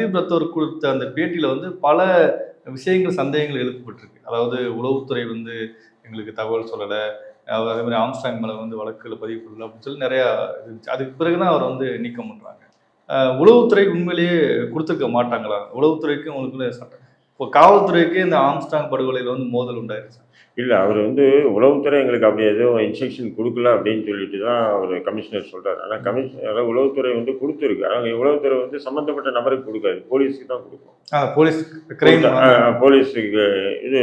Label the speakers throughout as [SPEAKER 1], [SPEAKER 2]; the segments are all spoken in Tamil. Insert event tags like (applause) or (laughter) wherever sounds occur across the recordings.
[SPEAKER 1] சந்தீப் ரத்தோர் கொடுத்த அந்த பேட்டியில் வந்து பல விஷயங்கள் சந்தேகங்கள் எழுப்பப்பட்டிருக்கு. அதாவது உளவுத்துறை வந்து எங்களுக்கு தகவல் சொல்லலை. அவர் அதே மாதிரி ஆம்ஸ்டாங் மேலே வந்து வழக்கில் பதிவு பண்ணல அப்படின்னு சொல்லி நிறையா இருந்துச்சு. அதுக்கு பிறகு தான் அவர் வந்து நீக்கம் பண்ணுறாங்க உளவுத்துறை உண்மையிலேயே கொடுத்துருக்க மாட்டாங்களா? உளவுத்துறைக்கும் உங்களுக்குள்ள சட்டம் இப்போ காவல்துறைக்கு இந்த ஆம்ஸ்டாங் படுகொலையில் வந்து மோதல் உண்டாயிருச்சு.
[SPEAKER 2] இல்லை அவர் வந்து உளவுத்துறை எங்களுக்கு அப்படி எதுவும் இன்ஸ்ட்ரக்ஷன் கொடுக்கல அப்படின்னு சொல்லிட்டு தான் அவர் கமிஷனர் சொல்றாரு. ஆனால் கமிஷனர் அதாவது உளவுத்துறை வந்து கொடுத்துருக்கு. ஆனால் உளவுத்துறை வந்து சம்மந்தப்பட்ட நபருக்கு கொடுக்காது. போலீஸுக்கு தான் கொடுக்கும்.
[SPEAKER 1] போலீஸ் கிரைம்
[SPEAKER 2] போலீஸுக்கு இது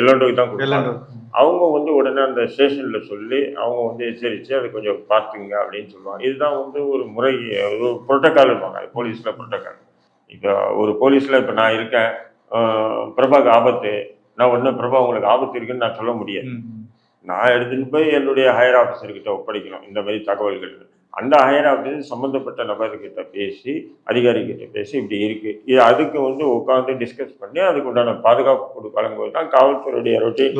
[SPEAKER 2] எல்லோண்டுக்கு தான் கொடுப்பாங்க. அவங்க வந்து உடனே அந்த ஸ்டேஷனில் சொல்லி அவங்க வந்து எச்சரித்து அதை கொஞ்சம் பார்த்துங்க அப்படின்னு சொல்லுவாங்க. இதுதான் வந்து ஒரு முறை ஒரு புரோட்டோக்கால் இருப்பாங்க போலீஸில் புரோட்டோக்கால் இப்போ ஒரு போலீஸில் இப்போ நான் இருக்கேன் பிரபாக்கு ஆபத்து. நான் உடனே பிரபா உங்களுக்கு ஆபத்து இருக்குன்னு நான் சொல்ல முடியாது. நான் எடுத்துட்டு போய் என்னுடைய ஹையர் ஆஃபீஸர்கிட்ட ஒப்படைக்கணும். இந்த மாதிரி தகவல்கள் அந்த ஹையர் ஆஃபீஸர் சம்மந்தப்பட்ட நபர்கிட்ட பேசி அதிகாரிகிட்ட பேசி இப்படி இருக்கு. இது அதுக்கு வந்து உட்காந்து டிஸ்கஸ் பண்ணி அதுக்கு உண்டான பாதுகாப்பு கொடு வழங்குவது தான் காவல்துறையுடைய ரொட்டீன்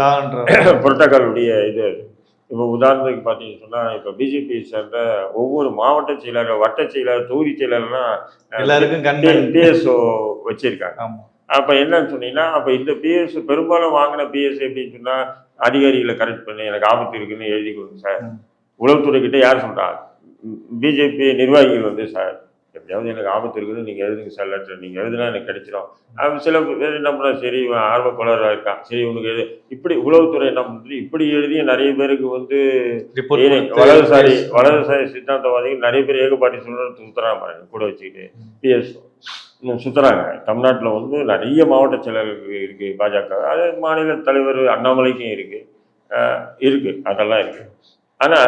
[SPEAKER 2] புரோட்டோக்காலுடைய (coughs) இது அது. இப்போ உதாரணத்துக்கு பார்த்தீங்கன்னு சொன்னால் இப்போ பிஜேபி சேர்ந்த ஒவ்வொரு மாவட்ட செயலர் வட்ட செயலர் தொகுதி செயலர்லாம்
[SPEAKER 1] எல்லாருக்கும்
[SPEAKER 2] பிஎஸ்ஓ வச்சிருக்காங்க. அப்போ என்னன்னு சொன்னீங்கன்னா அப்போ இந்த பிஎஸ் பெரும்பாலும் வாங்கின பிஎஸ் எப்படின்னு சொன்னால் அதிகாரிகளை கரெக்ட் பண்ணி எனக்கு ஆபத்து இருக்குன்னு எழுதி கொடுங்க சார்.
[SPEAKER 1] ம்.
[SPEAKER 2] உளவுத்துறை கிட்ட யார் சொல்றா? பிஜேபி நிர்வாகிகள் வந்து சார். எப்படியாவது எனக்கு ஆபத்து இருக்குன்னு நீங்கள் எழுதுங்க சார் லெட்டர் நீங்கள் எழுதுனா எனக்கு கிடைச்சிடும் அப்ப சில பேர் என்ன பண்ணா சரி இவன் ஆர்வ கோளாறாக இருக்கான். சரி உனக்கு எழுது இப்படி உளவுத்துறை என்ன பண்ணுறது இப்படி எழுதிய நிறைய பேருக்கு வந்து வலதுசாரி வலதுசாரி சித்தாந்தவாதிகள் நிறைய பேர் ஏகப்பாட்டி சொல்றது சுத்துறாங்க பாருங்க கூட வச்சுக்கிட்டு. பிஎஸ் சுத்துறாங்க. தமிழ்நாட்டில் வந்து நிறைய மாவட்ட செயலர்கள் இருக்கு பாஜக. அது மாநில தலைவர் அண்ணாமலைக்கும் இருக்கு. அஹ் இருக்கு. அதெல்லாம் இருக்கு. ஆனா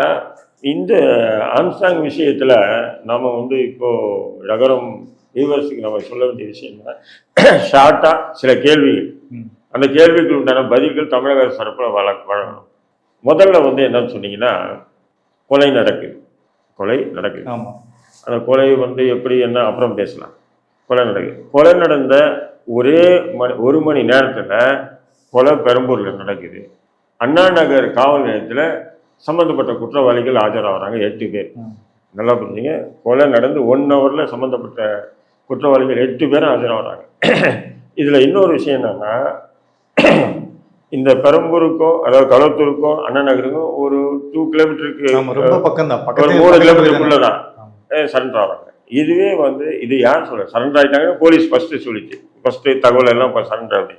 [SPEAKER 2] இந்த ஆம்ஸ்டாங் விஷயத்துல நாம வந்து இப்போ நகரம் வியூவர்ஸுக்கு நம்ம சொல்ல வேண்டிய விஷயம் என்ன ஷார்ட்டா சில கேள்விகள். அந்த கேள்விக்கு உண்டான பதில்கள் தமிழக அரசு தரப்புல வழ வழங்கணும். முதல்ல வந்து என்னன்னு சொன்னீங்கன்னா கொலை நடக்குது. கொலை நடக்குது.
[SPEAKER 1] ஆமா.
[SPEAKER 2] அந்த கொலை வந்து எப்படி என்ன அப்புறம் பேசலாம். கொலை நடக்குது. கொலை நடந்த ஒரே மணி ஒரு மணி நேரத்தில் கொலை பெரம்பூரில் நடக்குது. அண்ணா நகர் காவல் நிலையத்தில் சம்மந்தப்பட்ட குற்றவாளிகள் ஆஜராகிறாங்க எட்டு பேர். நல்லா புரிஞ்சுங்க. கொலை நடந்து ஒன் ஹவரில் சம்மந்தப்பட்ட குற்றவாளிகள் எட்டு பேரும் ஆஜராகிறாங்க. இதில் இன்னொரு விஷயம் என்னன்னா இந்த பெரம்பூருக்கும் அதாவது களத்தூருக்கும் அண்ணா நகருக்கும் ஒரு டூ கிலோமீட்டருக்கு
[SPEAKER 1] ரொம்ப பக்கம் தான் பக்கத்துல
[SPEAKER 2] மூணு கிலோமீட்டருக்குள்ள தான். சரண்டர் ஆகிறாங்க இதுவே வந்து இது யார் சொல்ற சரண்டர் ஆயிட்டாங்க போலீஸ் ஃபர்ஸ்ட் சொல்லிச்சு. ஃபர்ஸ்ட் தகவல் எல்லாம் இப்போ சரண்டர் அப்படி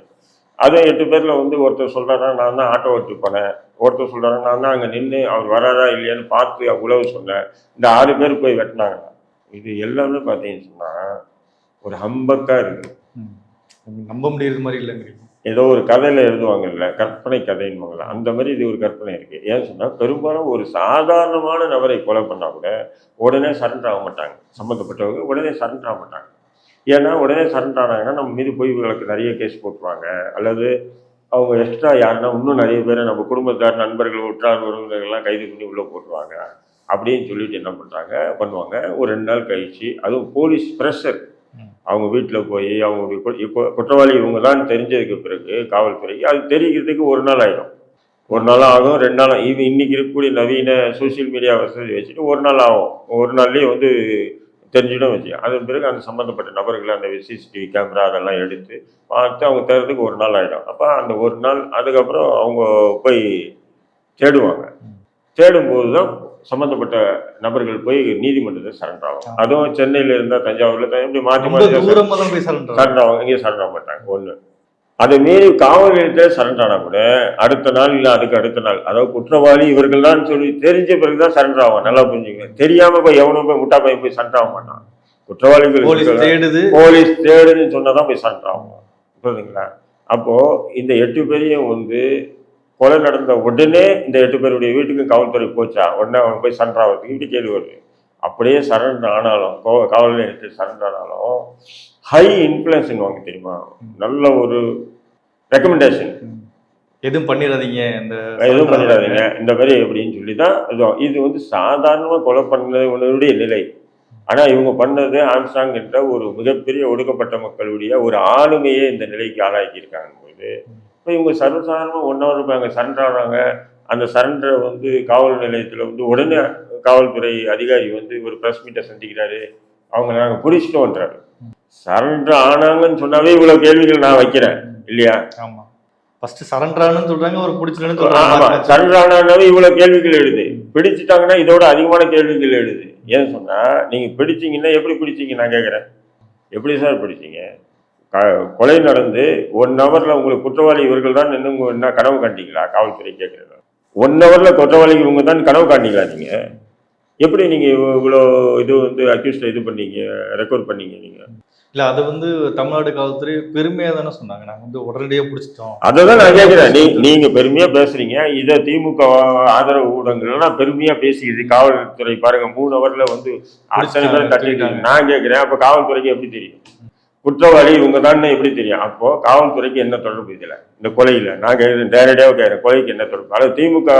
[SPEAKER 2] அதுவும் எட்டு பேர்ல வந்து ஒருத்தர் சொல்றாரா நான் தான் ஆட்டோ ஓட்டு போனேன் ஒருத்தர் சொல்றாரா நான் தான் அங்கே நின்று அவர் வராரா இல்லையான்னு பார்த்து உழவு சொன்னேன். இந்த ஆறு பேர் போய் வெட்டினாங்க இது எல்லாமே பார்த்தீங்கன்னு சொன்னா ஒரு ஹம்பக்கா இருக்கு.
[SPEAKER 1] ம். நம்ப முடியறது மாதிரி இல்லைங்க
[SPEAKER 2] ஏதோ ஒரு கதையில எழுதுவாங்கல்ல கற்பனை கதைன்னு அந்த மாதிரி இது ஒரு கற்பனை இருக்கு. ஏன்னு சொன்னா பெரும்பாலும் ஒரு சாதாரணமான நபரை கொலை பண்ணா கூட உடனே சரண்டர் ஆக மாட்டாங்க. சம்மந்தப்பட்டவங்க உடனே சரண்டர் ஆக மாட்டாங்க. ஏன்னா உடனே சரண்டர் ஆனாங்கன்னா நம்ம மீது பொய் வழக்கு நிறைய கேஸ் போட்டுருவாங்க. அல்லது அவங்க எக்ஸ்ட்ரா யாருன்னா இன்னும் நிறைய பேரை நம்ம குடும்பத்தார் நண்பர்கள் உற்றார் உறவினர்கள்லாம் கைது பண்ணி உள்ளே போட்டுருவாங்க. அப்படின்னு சொல்லிட்டு என்ன பண்ணுறாங்க பண்ணுவாங்க. ஒரு ரெண்டு நாள் கழிச்சு அதுவும் போலீஸ் ப்ரெஷர். அவங்க வீட்டில் போய் அவங்க இப்போ குற்றவாளி இவங்க தான் தெரிஞ்சதுக்கு பிறகு காவல்துறைக்கு அது தெரிகிறதுக்கு ஒரு நாள் ஆயிடும். ஒரு நாள் ஆகும் ரெண்டு நாள் இது இன்னைக்கு இருக்கக்கூடிய நவீன சோஷியல் மீடியா வசதி வச்சுட்டு ஒரு நாள் ஆகும். ஒரு நாள்லேயே வந்து தெரிஞ்சிடும் வச்சு அதன் பிறகு அந்த சம்மந்தப்பட்ட நபர்களை அந்த சிசிடிவி கேமரா அதெல்லாம் எடுத்து பார்த்து அவங்க தேடுறதுக்கு ஒரு நாள் ஆகிடும் அப்போ அந்த ஒரு நாள் அதுக்கப்புறம் அவங்க போய் தேடுவாங்க. தேடும்போது தான் சம்மந்தப்பட்ட நபர்கள் போய் நீதிமன்றத்தை சரண்டர் ஆகும். அதுவும் சென்னையில் இருந்தால் தஞ்சாவூரில் இப்படி மாற்றி மாற்றி
[SPEAKER 1] சரண்டர்
[SPEAKER 2] ஆகும். எங்கேயும் சரண்டர் ஆக மாட்டாங்க. ஒன்று அதை மீறி காவல் நிலையத்தில் சரண்டர் ஆனால் கூட அடுத்த நாள் இல்லை அதுக்கு அடுத்த நாள். அதாவது குற்றவாளி இவர்கள் தான் சொல்லி தெரிஞ்ச பிறகு தான் சரண்டர் ஆகும் நல்லா புரிஞ்சுங்க தெரியாம போய் எவனும் போய் முட்டா பையன் போய் சரண்டர் ஆக மாட்டான். குற்றவாளிகள்
[SPEAKER 1] போலீஸ்
[SPEAKER 2] இருக்கிற-
[SPEAKER 1] தேடுது.
[SPEAKER 2] போலீஸ் தேடுன்னு சொன்னதான் போய் சரண்டர் ஆகும் புரியுதுங்களா அப்போ இந்த எட்டு பேரையும் வந்து கொலை நடந்த உடனே இந்த எட்டு பேருடைய வீட்டுக்கு காவல்துறை போச்சா? உடனே அவன் போய் சரண்டர் ஆகிறதுக்கு இப்படி கேள்வி வருது. அப்படியே சரண்டர் ஆனாலும் காவல் நிலையத்தில் சரண்டர் ஆனாலும் ஹை இன்ஃப்ளூயன்ஸ் வாங்க தெரியுமா? நல்ல ஒரு ரெக்கமெண்டேஷன்.
[SPEAKER 1] எதுவும் பண்ணிடாதீங்க இந்த
[SPEAKER 2] எதுவும் பண்ணிடாதீங்க. இந்த மாதிரி அப்படின்னு சொல்லி தான் இது இது வந்து சாதாரணமாக கொலை பண்ணது ஒன்றுடைய நிலை. ஆனால் இவங்க பண்ணது ஆம்ஸ்டாங் என்ற ஒரு மிகப்பெரிய ஒடுக்கப்பட்ட மக்களுடைய ஒரு ஆளுமையே இந்த நிலைக்கு ஆளாக்கியிருக்காங்க போது இப்போ இவங்க சர்வசாதாரணமாக ஒன் ஹவர் இப்போ அங்கே சரண்டர் ஆகிறாங்க அந்த சரண்டரை வந்து காவல் நிலையத்தில் வந்து உடனே காவல்துறை அதிகாரி வந்து ஒரு ப்ரெஸ் மீட்டை சந்திக்கிறாரு. அவங்க நாங்கள் பிடிச்சிட்டோன்றாரு சரண்டர் ஆனாங்கன்னு சொன்னாவே இவ்வளவு கேள்விகள் நான் வைக்கிறேன். இல்லையா?
[SPEAKER 1] ஆமா. ஃபர்ஸ்ட் சரண்டரானு சொல்றாங்க ஒரு பிடிச்சலன்னு சொல்றாங்க.
[SPEAKER 2] சரண்டர் ஆனாவே இவ்வளவு கேள்விகள் எழுது. பிடிச்சிட்டாங்கன்னா இதோட அதிகமான கேள்விகள் எழுது. ஏன் சொன்னா நீங்க பிடிச்சீங்கன்னா எப்படி பிடிச்சீங்க? நான் கேட்குறேன் எப்படி சார் பிடிச்சீங்க? கொலை நடந்து ஒன் ஹவர்ல உங்களுக்கு குற்றவாளி இவர்கள் தான் இன்னும் என்ன கனவு காண்டீங்களா? காவல்துறை கேட்கறது ஒன் ஹவர்ல குற்றவாளி இவங்க தான் கனவு காண்டீங்களா நீங்க? எப்படி நீங்க இவ்வ- இவ்வளோ இது வந்து அக்யூஸ்ட இது பண்ணீங்க ரெக்கார்ட் பண்ணீங்க நீங்க?
[SPEAKER 1] இல்ல அது வந்து தமிழ்நாடு காவல்துறை பெருமையா தானே சொன்னாங்க. நாங்க வந்து உடனடியா பிடிச்சிட்டோம்.
[SPEAKER 2] அதை தான் நான் கேட்கிறேன். நீ நீங்க பெருமையா பேசுறீங்க. இதை திமுக ஆதரவு ஊடகங்கள்லாம் பெருமையா பேசிக்குது காவல்துறை பாருங்க மூணு ஹவர்ல வந்து பேர் தட்டிருக்காங்க நான் கேட்கிறேன். அப்ப காவல்துறைக்கு எப்படி தெரியும்? குற்றவாளி இவங்க தான் எப்படி தெரியும்? அப்போ காவல்துறைக்கு என்ன தொடர்பு இதுல? இந்த கொலையில. நான் கேட்கிறேன் நேரடியாக கேட்கிறேன். கொலைக்கு என்ன தொடர்பு? அதாவது திமுக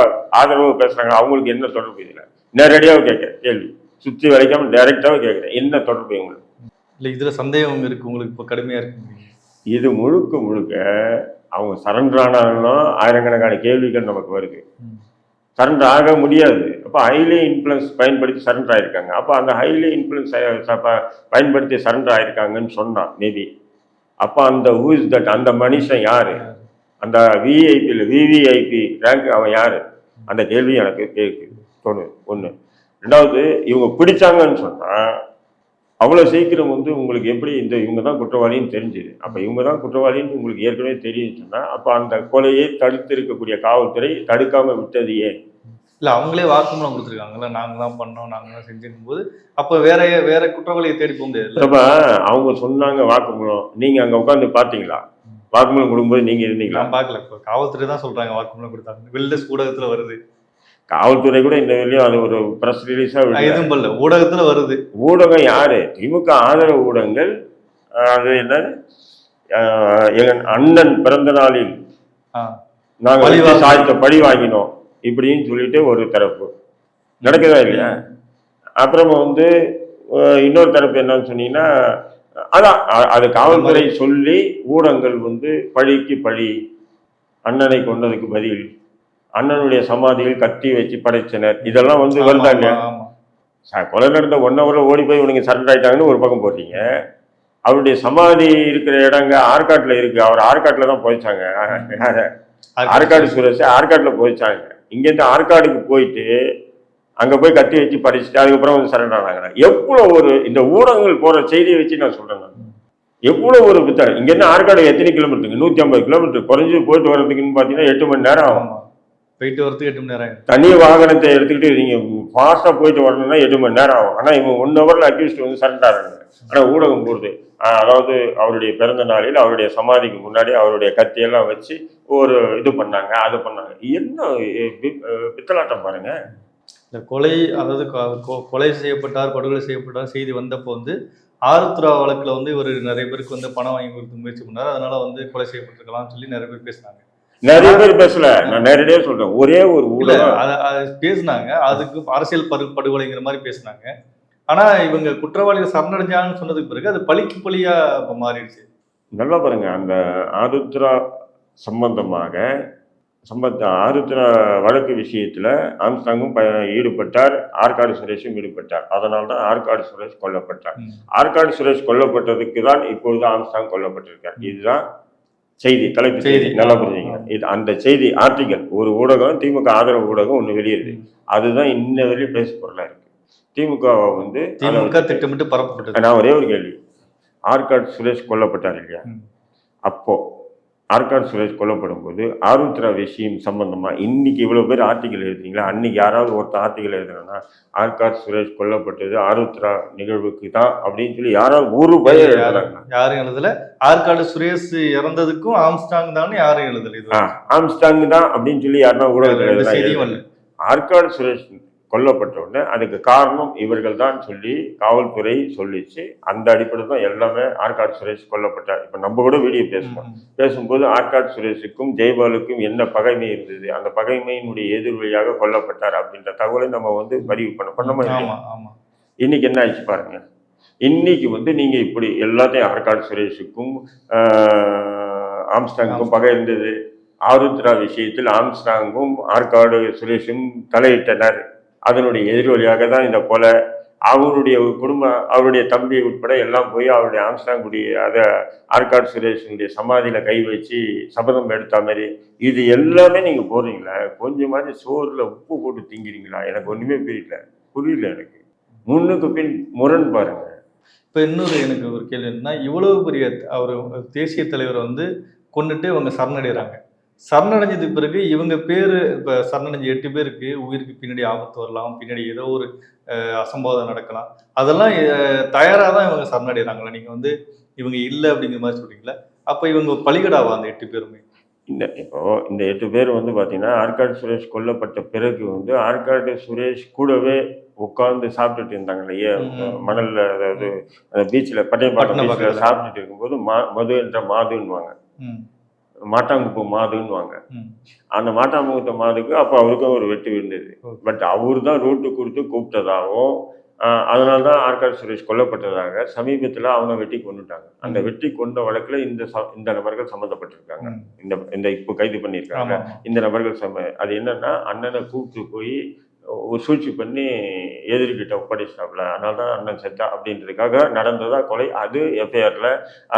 [SPEAKER 2] ஆதரவு பேசுறாங்க அவங்களுக்கு என்ன தொடர்பு இதுல? நேரடியாக கேட்கிறேன் கேள்வி. சுத்தி வரைக்காம டைரக்டாவே கேட்கிறேன். என்ன தொடர்பு இவங்களுக்கு?
[SPEAKER 1] இல்ல இதுல சந்தேகம் இருக்கு உங்களுக்கு இப்ப கடுமையா இருக்கு.
[SPEAKER 2] இது முழுக்க முழுக்க அவங்க சரண்டர் ஆனாலும் ஆயிரக்கணக்கான கேள்விகள் நமக்கு வருது. சரண்டர் ஆக முடியாது. அப்போ ஹைலி இன்ஃப்ளூயன்ஸ் பயன்படுத்தி சரண்டர் ஆயிருக்காங்க. அப்போ அந்த ஹைலி இன்ஃப்ளூயன்ஸ் பயன்படுத்தி சரண்டர் ஆயிருக்காங்கன்னு சொன்னான் மேபி அப்போ அந்த ஹூ இஸ் தட் அந்த மனுஷன் யாரு? அந்த விஐபியில் விவிஐபி ரேங்க் அவன் யாரு? அந்த கேள்வி எனக்கு கேட்குது தோணுது. ஒன்று ரெண்டாவது இவங்க பிடிச்சாங்கன்னு சொன்னால் அவ்வளோ சீக்கிரம் வந்து உங்களுக்கு எப்படி இந்த இவங்க தான் குற்றவாளின்னு தெரிஞ்சுது. அப்போ இவங்க தான் குற்றவாளின்னு உங்களுக்கு ஏற்கனவே தெரியும்னு சொன்னால் அப்போ அந்த கொலையை தடுத்து இருக்கக்கூடிய காவல்துறை தடுக்காம விட்டது ஏன்?
[SPEAKER 1] இல்ல அவங்களே வாக்குமூலம் கொடுத்துருக்காங்கல்ல நாங்க தான் பண்ணோம் நாங்க தான் செஞ்சிருக்கும் போது அப்ப வேற வேற குற்றவாளியை தேடி போக முடியாது
[SPEAKER 2] அப்ப அவங்க சொன்னாங்க வாக்குமூலம். நீங்க அங்க உட்காந்து பாத்தீங்களா வாக்குமூலம் கொடுக்கும்போது நீங்க இருந்தீங்களா?
[SPEAKER 1] பார்க்கல. இப்ப காவல்துறை தான் சொல்றாங்க வாக்குமூலம் கொடுத்தாங்க வெள்ளஸ் ஊடகத்துல வருது.
[SPEAKER 2] காவல்துறை கூட இந்த வெளியும் அது ஒரு பிரஸ் ரிலீஸா
[SPEAKER 1] நான் எதுவும் பண்ணல. ஊடகத்துல வருது.
[SPEAKER 2] ஊடகம் யாரு? திமுக ஆதரவு ஊடகங்கள் அது என்ன அஹ், எங்க அண்ணன் பிறந்த நாளில்
[SPEAKER 1] ஆ.
[SPEAKER 2] நாங்க
[SPEAKER 1] பழி
[SPEAKER 2] வந்து
[SPEAKER 1] வாங்கி-
[SPEAKER 2] சாய்த்த பழி வாங்கினோம் இப்படின்னு சொல்லிட்டு ஒரு தரப்பு. நடக்குதா இல்லையா? அப்புறமா வந்து இன்னொரு தரப்பு என்னன்னு சொன்னீங்கன்னா அதான் அது காவல்துறை சொல்லி ஊடகங்கள் வந்து பழிக்கு பழி அண்ணனை கொண்டதுக்கு பதில். அண்ணனுடைய சமாதியில் கத்தி வச்சு படைச்சனர் இதெல்லாம் வந்து வருதா இல்லையா
[SPEAKER 1] ஆமா, ஆமா.
[SPEAKER 2] ச- கொலை நடந்த ஒன் ஹவர்ல ஓடி போய் இவனுங்க சரண்டர் ஆயிட்டாங்கன்னு ஒரு பக்கம் போட்டீங்க. அவருடைய சமாதி இருக்கிற இடங்க ஆற்காட்டுல இருக்கு. அவர் ஆற்காட்டுல தான் போயிச்சாங்க. ஆற்காடு சுரேஷ் ஆற்காட்டுல போயிச்சாங்க. இங்கேருந்து ஆற்காடுக்கு போயிட்டு அங்க போய் கத்தி வச்சு படிச்சுட்டு அதுக்கப்புறம் வந்து சரண்டர் ஆனாங்க. எவ்வளவு ஒரு இந்த ஊடகங்கள் போற செய்தியை வச்சு நான் சொல்றேன் நான். எவ்வளவு ஒரு புத்தகம் இங்கேருந்து ஆற்காடு எத்தனை கிலோமீட்டருக்கு நூத்தி ஐம்பது கிலோமீட்டர் குறைஞ்சு போயிட்டு வர்றதுக்குன்னு பாத்தீங்கன்னா எட்டு மணி நேரம் ஆகும்.
[SPEAKER 1] போயிட்டு வரதுக்கு எட்டு மணி நேரம்.
[SPEAKER 2] தனி வாகனத்தை எடுத்துக்கிட்டு நீங்க ஃபாஸ்டா போயிட்டு வரணும்னா எட்டு மணி நேரம் ஆகும். ஆனா இவங்க ஒன் ஹவர்ல அக்யூஸ்ட் வந்து சரண்டர் ஆகிறாங்க ஆனா ஊடகம் போடுது. அதாவது அவருடைய பிறந்த நாளில் அவருடைய சமாதிக்கு முன்னாடி அவருடைய கத்தியெல்லாம் வச்சு ஒரு இது பண்ணாங்க அது பண்ணாங்க. என்ன பித்தலாட்டம் பாருங்க.
[SPEAKER 1] இந்த கொலை அதாவது கொலை செய்யப்பட்டார் படுகொலை செய்யப்பட்டார் செய்தி வந்தப்போ வந்து ஆருத்ரா வழக்குல வந்து இவர் நிறைய பேருக்கு வந்து பணம் வாங்கி கொடுத்து முயற்சி பண்ணாரு. அதனால வந்து கொலை செய்யப்பட்டிருக்கலாம்னு சொல்லி நிறைய பேர் பேசினாங்க.
[SPEAKER 2] நிறைய பேர் பேசல. நான் நேரடியா சொல்றேன். ஒரே ஒரு ஊடகம்.
[SPEAKER 1] பேசினாங்க. அதுக்கு அரசியல் படு படுகொலைங்கிற மாதிரி பேசினாங்க. ஆனா இவங்க குற்றவாளிகள் சரணடைஞ்சாங்கன்னு சொன்னதுக்கு பிறகு அது பழிக்கு பழியா இப்ப மாறிடுச்சு.
[SPEAKER 2] நல்லா பாருங்க. அந்த ஆருத்ரா சம்பந்தமாக சம்பந்த ஆருத்ரா வழக்கு விஷயத்துல ஆம்ஸ்டாங்கும் ஈடுபட்டார். ஆற்காடு சுரேஷும் ஈடுபட்டார். அதனால தான் ஆற்காடு சுரேஷ் கொல்லப்பட்டார். ஆற்காடு சுரேஷ் கொல்லப்பட்டதுக்கு தான் இப்பொழுது ஆம்ஸ்டாங் கொல்லப்பட்டிருக்கார். இதுதான் செய்தி தலைப்பு செய்தி. நல்லா புரிஞ்சுங்க இது அந்த செய்தி ஆர்டிகல் ஒரு ஊடகம் திமுக ஆதரவு ஊடகம் ஒன்று வெளியிடுது அதுதான் இன்ன வரையும் பேச பொருளா இருக்கு. திமுக வந்து
[SPEAKER 1] திமுக திட்டமிட்டு பரப்பப்பட்டது.
[SPEAKER 2] நான் ஒரே ஒரு கேள்வி. ஆற்காடு சுரேஷ் கொல்லப்பட்டார் இல்லையா. அப்போ ஆற்காடு சுரேஷ் கொல்லப்படும் போது ஆருத்ரா விஷயம் சம்பந்தமா இன்னைக்கு இவ்வளவு பேர் ஆர்டிகல் எழுதுறீங்களா? அன்னைக்கு யாராவது ஒருத்தர் ஆர்டிகல் எழுதுனா ஆற்காடு சுரேஷ் கொல்லப்பட்டது ஆருத்ரா நிகழ்வுக்கு தான் அப்படின்னு சொல்லி யாராவது ஒரு பயம் எழுதுறாங்க.
[SPEAKER 1] யாரும் எழுதல. ஆற்காடு சுரேஷ் இறந்ததுக்கும் ஆம்ஸ்டாங் தான் யாரும் எழுதல.
[SPEAKER 2] ஆம்ஸ்டாங் தான் அப்படின்னு சொல்லி யாருன்னா ஊடகத்தில் ஆற்காடு சுரேஷ் கொல்லப்பட்ட உடனே அதுக்கு காரணம் இவர்கள் தான் சொல்லி காவல்துறை சொல்லிச்சு. அந்த அடிப்படையில் தான் எல்லாமே ஆற்காடு சுரேஷ் கொல்லப்பட்டார். இப்போ நம்ம கூட வீடியோ பேசணும்
[SPEAKER 1] ம்.
[SPEAKER 2] பேசும்போது ஆற்காடு சுரேஷுக்கும் ஜெய்பாலுக்கும் என்ன பகைமை இருந்தது? அந்த பகைமையினுடைய எதிர்வழியாக கொல்லப்பட்டார் அப்படின்ற தகவலை நம்ம வந்து பதிவு பண்ண
[SPEAKER 1] ஆமா
[SPEAKER 2] இன்னைக்கு என்ன ஆயிடுச்சு பாருங்க. இன்னைக்கு வந்து நீங்க இப்படி எல்லாத்தையும் ஆற்காடு சுரேஷுக்கும் ஆஹ், ஆம்ஸ்டாங்குக்கும் பகை இருந்தது ஆருத்ரா விஷயத்தில் ஆம்ஸ்டாங்கும் ஆற்காடு சுரேஷும் தலையிட்டனர். அதனுடைய எதிரொலியாக தான் இந்த கொலை அவருடைய குடும்பம் அவருடைய தம்பி உட்பட எல்லாம் போய் அவருடைய ஆம்ஸ்டாங்குடி அதை ஆற்காடு சுரேஷனுடைய சமாதியில் கை வச்சு சபதம் எடுத்த மாதிரி இது எல்லாமே நீங்கள் போடுறீங்களா? கொஞ்சமாக சோறில் உப்பு போட்டு திங்கிறீங்களா? எனக்கு ஒன்றுமே புரியல. புரியல எனக்கு. முன்னுக்கு பின் முரண் பாருங்க.
[SPEAKER 1] இப்போ இன்னொரு எனக்கு ஒரு கேள்வி என்னன்னா இவ்வளவு பெரிய அவர் தேசிய தலைவரை வந்து கொண்டுட்டு இவங்க சரணடைகிறாங்க சரணடைஞ்சதுக்கு பிறகு இவங்க பேர் இப்போ சரணடைஞ்ச எட்டு பேருக்கு உயிருக்கு பின்னாடி ஆபத்து வரலாம் பின்னாடி ஏதோ ஒரு அசம்பாவிதம் நடக்கலாம். அதெல்லாம் தயாராக தான் இவங்க சரணடைகிறாங்களா? நீங்கள் வந்து இவங்க இல்லை அப்படிங்கிற மாதிரி சொல்றீங்களா அப்போ இவங்க பலிகடாவா அந்த எட்டு பேருமே?
[SPEAKER 2] இந்த இப்போ இந்த எட்டு பேர் வந்து பார்த்தீங்கன்னா ஆற்காடு சுரேஷ் கொல்லப்பட்ட பிறகு வந்து ஆற்காடு சுரேஷ் கூடவே உட்கார்ந்து சாப்பிட்டுட்டு இருந்தாங்க இல்லையா. மணல்ல அதாவது பீச்சில் பட்டையப்பாக்கம்
[SPEAKER 1] பட்டினம்
[SPEAKER 2] பீச்சில். சாப்பிட்டுட்டு இருக்கும்போது மா மது என்ற மாதுன்னுவாங்க. மாட்டாங்குப்பு மாதுன்னுவாங்க.
[SPEAKER 1] ம்.
[SPEAKER 2] அந்த மாட்டாங்குத்த மாதுக்கு அப்போ அவருக்கும் ஒரு வெட்டு விழுந்தது.
[SPEAKER 1] Okay.
[SPEAKER 2] பட் அவர் தான் ரூட்டு கொடுத்து கூப்பிட்டதாகவும் அதனால தான் ஆற்காடு சுரேஷ் கொல்லப்பட்டதாக சமீபத்தில் அவங்க வெட்டி கொண்டுட்டாங்க. அந்த. வெட்டி கொண்ட வழக்கில் இந்த இந்த நபர்கள் சம்மந்தப்பட்டிருக்காங்க. இந்த இந்த இப்போ கைது பண்ணியிருக்காங்க. இந்த நபர்கள் சம அது என்னன்னா அண்ணனை கூப்பிட்டு போய் ஒரு சூழ்ச்சி பண்ணி எதிரிகிட்ட ஒப்படைச்சிட்டாப்ல அதனால தான் அண்ணன் செத்தா அப்படின்றதுக்காக நடந்ததா கொலை அது எஃப்ஐஆர்ல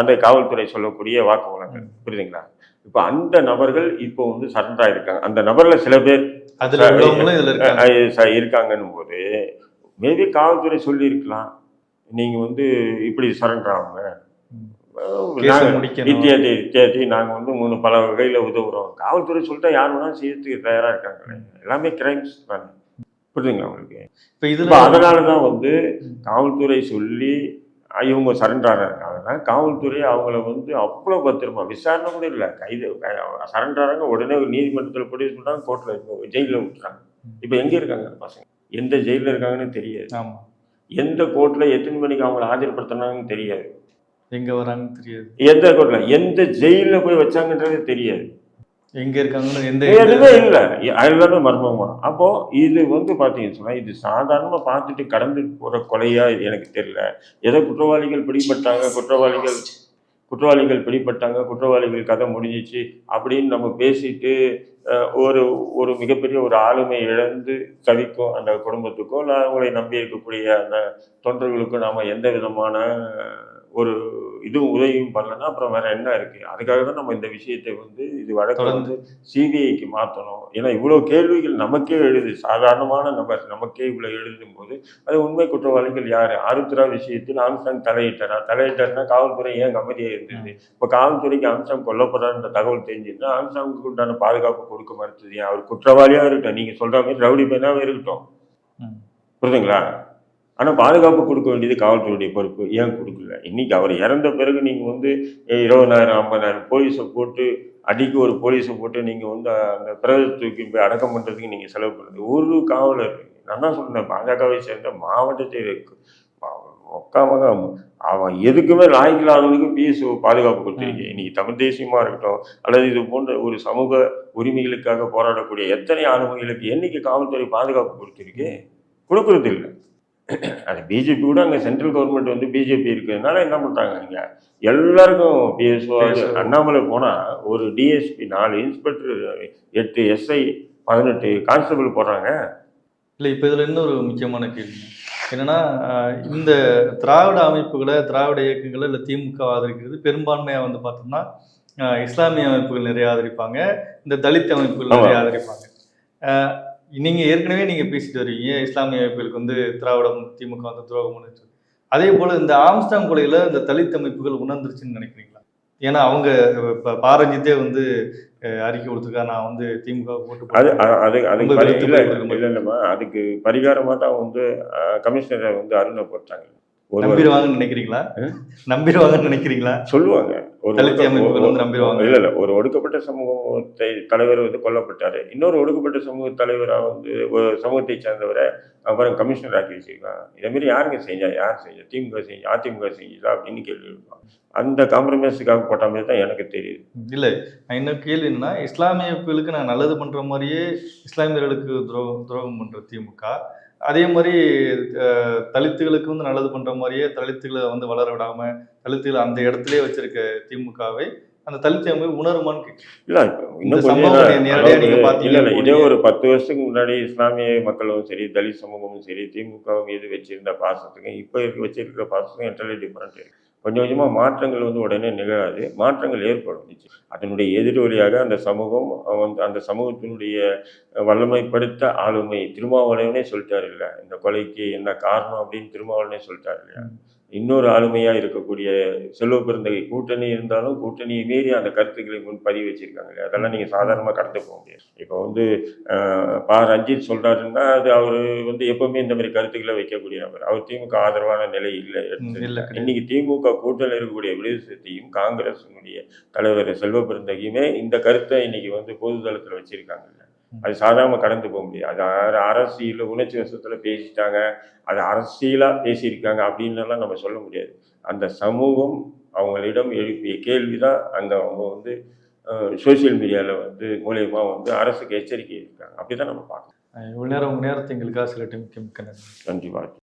[SPEAKER 2] அந்த காவல்துறை சொல்லக்கூடிய வாக்குமூலங்கள் புரியுதுங்களா? இப்போ அந்த நபர்கள் இப்போ வந்து சரண்டர் ஆயிருக்காங்க அந்த நபர்ல சில பேர்
[SPEAKER 1] இருக்காங்க.
[SPEAKER 2] இருக்காங்கன்னும் போது மேபி காவல்துறை சொல்லியிருக்கலாம். நீங்க வந்து இப்படி சரண்டர் ஆகுங்க வித்தியாட்டி நாங்கள் வந்து மூணு பல வகையில் உதவுறோம். காவல்துறை சொல்லிட்டா யார் வேணாலும் செய்யறதுக்கு தயாராக இருக்காங்க. எல்லாமே கிரைம்ஸ் தானே. புரியுதுங்களா உங்களுக்கு?
[SPEAKER 1] இப்ப இதுல
[SPEAKER 2] இப்போ அதனால தான் வந்து. காவல்துறை சொல்லி இவங்க சரண்டராக இருக்காங்கன்னா காவல்துறை அவங்கள வந்து அவ்வளோ பத்திரமா விசாரணை கூட இல்லை. கைது சரண்டராங்க உடனே நீதிமன்றத்தில் ப்ரொடியூஸ் பண்ணுறாங்க கோர்ட்டில் ஜெயிலில் விட்டுறாங்க. இப்போ எங்கே இருக்காங்க பசங்க? எந்த ஜெயிலில் இருக்காங்கன்னு தெரியாது.
[SPEAKER 1] ஆமா.
[SPEAKER 2] எந்த கோர்ட்டில் எத்தனை மணிக்கு அவங்கள ஆஜர்படுத்தினாங்கன்னு தெரியாது.
[SPEAKER 1] எங்க வராங்கன்னு தெரியாது.
[SPEAKER 2] எந்த கோர்ட்டில் எந்த ஜெயிலில் போய் வச்சாங்கன்றது தெரியாது.
[SPEAKER 1] எங்க இருக்காங்கன்னு எந்த
[SPEAKER 2] எதுவுமே இல்லை. எல்லாமே மர்மமா அப்போ இது வந்து பார்த்தீங்கன்னு சொன்னா இது சாதாரணமா பார்த்துட்டு கடந்து போற கொலையா இது எனக்கு தெரியல. ஏதோ குற்றவாளிகள் பிடிபட்டாங்க குற்றவாளிகள் குற்றவாளிகள் பிடிபட்டாங்க குற்றவாளிகள் கதை முடிஞ்சிச்சு அப்படின்னு நம்ம பேசிட்டு ஒரு ஒரு மிகப்பெரிய ஒரு ஆளுமை இழந்து தவிக்கும் அந்த குடும்பத்துக்கும் இல்லை அவங்களை நம்பி இருக்கக்கூடிய அந்த தொண்டர்களுக்கும் நாம எந்த விதமான ஒரு இதுவும் உதவியும் பண்ணலன்னா அப்புறம் வேற என்ன இருக்கு? அதுக்காக தான் நம்ம இந்த விஷயத்தை வந்து இது வழக்கு. வந்து சிபிஐக்கு மாற்றணும் ஏன்னா இவ்வளோ கேள்விகள் நமக்கே எழுது. சாதாரணமான நபர் நமக்கே இவ்வளோ எழுதும் போது அது உண்மை குற்றவாளிகள் யாரு? ஆருத்ரா விஷயத்தில் ஆம்சாங் தலையிட்டாரா? தலையிட்டார்னா காவல்துறை ஏன் அமைதியாக இருந்தது இப்போ காவல்துறைக்கு ஆம்சாங் கொல்லப்படுறான்ற தகவல் தெரிஞ்சிருந்தா ஆம்சாங்குக்கு உண்டான பாதுகாப்பு கொடுக்க மறுத்தது ஏன்? அவர் குற்றவாளியாக இருக்கட்டும். நீங்கள் சொல்ற மாதிரி ரவுடி பையனாவே இருக்கட்டும். புரியுதுங்களா? ஆனால் பாதுகாப்பு கொடுக்க வேண்டியது காவல்துறையுடைய பொறுப்பு. ஏன் கொடுக்கல? இன்னைக்கு அவர் இறந்த பிறகு நீங்கள் வந்து இருபதாயிரம் ஐம்பதாயிரம் போலீஸை போட்டு அடிக்கு ஒரு போலீஸை போட்டு நீங்கள் வந்து அந்த பிரதத்துக்கு போய் அடக்கம் பண்ணுறதுக்கு நீங்கள் செலவு பண்ணுறது ஒரு காவலர் நான் தான் சொன்னேன் பாஜகவை சேர்ந்த மாவட்டத்தை உட்காம அவன் எதுக்குமே லாய்க்கில்லாதவனுக்கு பிஎஸ் பாதுகாப்பு கொடுத்துருக்கீங்க இன்னைக்கு தமிழ் தேசியமா இருக்கட்டும் அல்லது இது போன்ற ஒரு சமூக உரிமைகளுக்காக போராடக்கூடிய எத்தனை ஆளுமைகளுக்கு என்னைக்கு காவல்துறை பாதுகாப்பு கொடுத்துருக்கு? கொடுக்கறது இல்லை அது பிஜேபி கூட அங்கே சென்ட்ரல் கவர்மெண்ட் வந்து பிஜேபி இருக்கிறதுனால என்ன பண்ணுறாங்க இங்கே? எல்லாருக்கும் பிஎஸ்ஓ. அண்ணாமலை போனால் ஒரு டிஎஸ்பி நாலு இன்ஸ்பெக்டர் எட்டு எஸ்ஐ பதினெட்டு கான்ஸ்டபிள் போடுறாங்க.
[SPEAKER 1] இல்லை இப்போ இதில் இன்னொரு முக்கியமான கேள்வி. என்னன்னா இந்த திராவிட அமைப்புகளை திராவிட இயக்கங்களை இல்லை திமுக ஆதரிக்கிறது பெரும்பான்மையாக வந்து பார்த்தோம்னா இஸ்லாமிய அமைப்புகள் நிறைய ஆதரிப்பாங்க இந்த தலித் அமைப்புகள் நிறைய ஆதரிப்பாங்க. ஆஹ் நீங்க ஏற்கனவே நீங்க பேசிட்டு வரீங்க. இஸ்லாமிய அமைப்புகளுக்கு வந்து திராவிடம் திமுக வந்து துரோகம்னு சொல்லி அதே போல இந்த ஆம்ஸ்டாங் கொலையில இந்த தலித் அமைப்புகள் உணர்ந்துருச்சுன்னு நினைக்கிறீங்களா? ஏன்னா அவங்க இப்போ பாரஞ்சித்தே வந்து அறிக்கை கொடுத்துருக்கா நான் வந்து திமுக போட்டு
[SPEAKER 2] அது. அது அதுக்கு இல்ல இல்லம்மா. அதுக்கு பரிகாரமா தான் வந்து கமிஷனரை வந்து அருணை போட்டாங்க.
[SPEAKER 1] நம்பிடுவாங்கன்னு நினைக்கிறீங்களா? நம்பிடுவாங்கன்னு நினைக்கிறீங்களா?
[SPEAKER 2] சொல்லுவாங்க. ஒரு
[SPEAKER 1] நம்பிடுவாங்க.
[SPEAKER 2] இல்ல இல்ல ஒரு ஒடுக்கப்பட்ட சமூகத்தை தலைவர் வந்து கொல்லப்பட்டாரு. இன்னொரு ஒடுக்கப்பட்ட சமூக தலைவரா வந்து சமூகத்தை சேர்ந்தவரை அப்புறம் கமிஷனர் ஆக்கி வச்சிருக்காங்க. இதே மாதிரி யாருங்க செஞ்சா யார் செஞ்சா? திமுக செஞ்சா அதிமுக செஞ்சா அப்படின்னு கேள்வி எழுப்பாங்க அந்த காம்ப்ரமைஸுக்காக போட்ட மாதிரி தான் எனக்கு தெரியுது.
[SPEAKER 1] இல்ல நான் என்ன கேள்வி என்னன்னா இஸ்லாமிய அமைப்புகளுக்கு நான் நல்லது பண்ற மாதிரியே இஸ்லாமியர்களுக்கு துரோகம் துரோகம் பண்ற திமுக. அதே மாதிரி தலித்துகளுக்கு வந்து நல்லது பண்ற மாதிரியே தலித்துகளை வந்து வளர விடாம தலித்துகளை அந்த இடத்துலயே வச்சிருக்க திமுகவை அந்த தலித் அமைப்பு உணருமான்னு
[SPEAKER 2] இல்ல இன்னும் இதே. ஒரு பத்து வருஷத்துக்கு முன்னாடி இஸ்லாமிய மக்களும் சரி தலித் சமூகமும் சரி திமுக மீது வச்சிருந்த பாசத்துக்கும் இப்ப இருக்க வச்சிருக்கிற பாசத்துக்கும் என்டர்லி டிஃபரெண்ட் இருக்கு கொஞ்சம் கொஞ்சமா மாற்றங்கள் வந்து உடனே நிகழாது. மாற்றங்கள் ஏற்படும். அதனுடைய எதிரொலியாக அந்த சமூகம் வந்து அந்த சமூகத்தினுடைய வல்லமைப்படுத்த ஆளுமை திருமாவளவனே சொல்லிட்டாரு இல்ல இந்த கொலைக்கு என்ன காரணம் அப்படின்னு திருமாவளவனே சொல்லிட்டாரு இல்லையா? இன்னொரு ஆளுமையா இருக்கக்கூடிய செல்வ பெருந்தகை கூட்டணி இருந்தாலும் கூட்டணியை மீறி அந்த கருத்துக்களை முன் பதிவு வச்சிருக்காங்க. அதெல்லாம் நீங்க சாதாரணமா கடந்து போக முடியாது. இப்போ வந்து பா. ரஞ்சித் சொல்றாருன்னா அது அவர் வந்து எப்பவுமே இந்த மாதிரி கருத்துக்களை வைக்கக்கூடிய நபர். அவர் திமுக ஆதரவான நிலை இல்லை. இன்னைக்கு திமுக கூட்டணியில் இருக்கக்கூடிய விடுதலையும் காங்கிரசினுடைய தலைவர் செல்வ பெருந்தகையுமே இந்த கருத்தை இன்னைக்கு வந்து பொதுதளத்துல வச்சிருக்காங்க அது சாதாரண கடந்து போக முடியாது. அது அர- அரசியல் உணர்ச்சி வசத்துல பேசிட்டாங்க அது அரசியலா பேசியிருக்காங்க அப்படின்னுலாம் நம்ம சொல்ல முடியாது. அந்த சமூகம் அவங்களிடம் எழுப்பிய கேள்விதான் அந்த அவங்க வந்து சோஷியல் மீடியால வந்து மூலியமா வந்து அரசுக்கு எச்சரிக்கை இருக்காங்க. அப்படிதான் நம்ம பார்க்கணும்.
[SPEAKER 1] இவ்வளவு நேரம் உங்க நேரத்தை எங்களுக்காக சில டைம்
[SPEAKER 2] நன்றி. வாழ்த்து